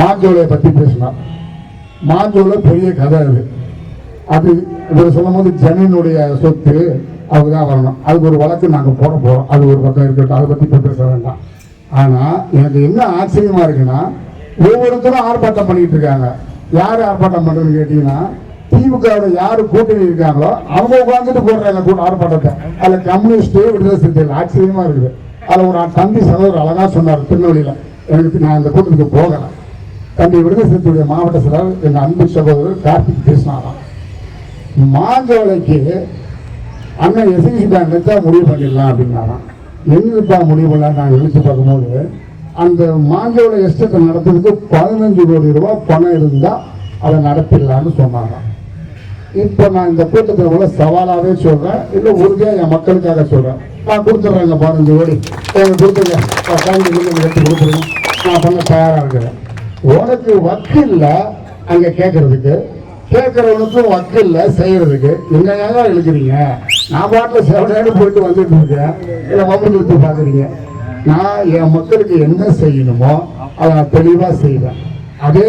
மாஞ்சோலையை பற்றி பேசினார் மாஞ்சோலை பெரிய கதை அது. அது இவர் சொல்லும்போது ஜனினுடைய சொத்து அவங்க தான் வரணும். அதுக்கு ஒரு வழக்கு நாங்கள் போட போகிறோம் அது ஒரு பக்கம் இருக்கட்டும். அதை பற்றி இப்போ பேச வேண்டாம். ஆனால் எனக்கு என்ன ஆச்சரியமாக இருக்குன்னா ஒவ்வொருத்தரும் ஆர்ப்பாட்டம் பண்ணிட்டு இருக்காங்க. யார் ஆர்ப்பாட்டம் பண்ணுறதுன்னு கேட்டிங்கன்னா திமுகவோட யார் கூட்டணி இருக்காங்களோ அவங்க உட்காந்துட்டு போடுறாங்க கூட ஆர்ப்பாட்டத்தை. அதில் கம்யூனிஸ்ட் விடுதலை சிறுத்தைகள். ஆச்சரியமாக இருக்குது. அதில் ஒரு தம்பி சகோதரர் அழகாக சொன்னார் திருநெல்வேலியில். எனக்கு நான் இந்த கூட்டத்துக்கு போகலை. தம்பி விடுதலை சிறுத்தையுடைய மாவட்ட செயலர் எங்கள் அன்பு சகோதரர் கார்த்திக் பேசினாராம் மாஞ்சோலைக்கு அண்ணன் எஸ்ஐசி பேங்க் வச்சா முடிவு பண்ணிடலாம் அப்படின்னாராம். என்னப்பா முடிவு பண்ணலாம் நான் நினைச்சு பார்க்கும்போது அந்த மாஞ்சோலை எஸ்டேட்டை நடத்துறதுக்கு பதினஞ்சு கோடி ரூபாய் பணம் இருந்தால் அதை நடத்திடலாம்னு சொன்னாராம். இப்போ நான் இந்த கூட்டத்தில் உள்ள சவாலாகவே சொல்கிறேன் இல்லை உறுதியாக என் மக்களுக்காக சொல்கிறேன் நான் கொடுத்துட்றேங்க பதினஞ்சு கோடி. எனக்கு கொடுத்துருங்க. எடுத்து கொடுத்துருங்க. நான் பண்ண தயாராக இருக்கிறேன். உனக்கு வக்கில்ல அங்கே கேட்கறதுக்கு கேட்கறவனுக்கும் வக்கில்ல செய்யறதுக்கு. எங்க ஏங்க இழுக்கிறீங்க நான் பாட்டில் செவனேடு போயிட்டு வந்துட்டு இருக்கேன். இல்லை வம்பு நிறுத்தி பார்க்குறீங்க. நான் என் மக்களுக்கு என்ன செய்யணுமோ அதை நான் தெளிவாக செய்வேன். அதே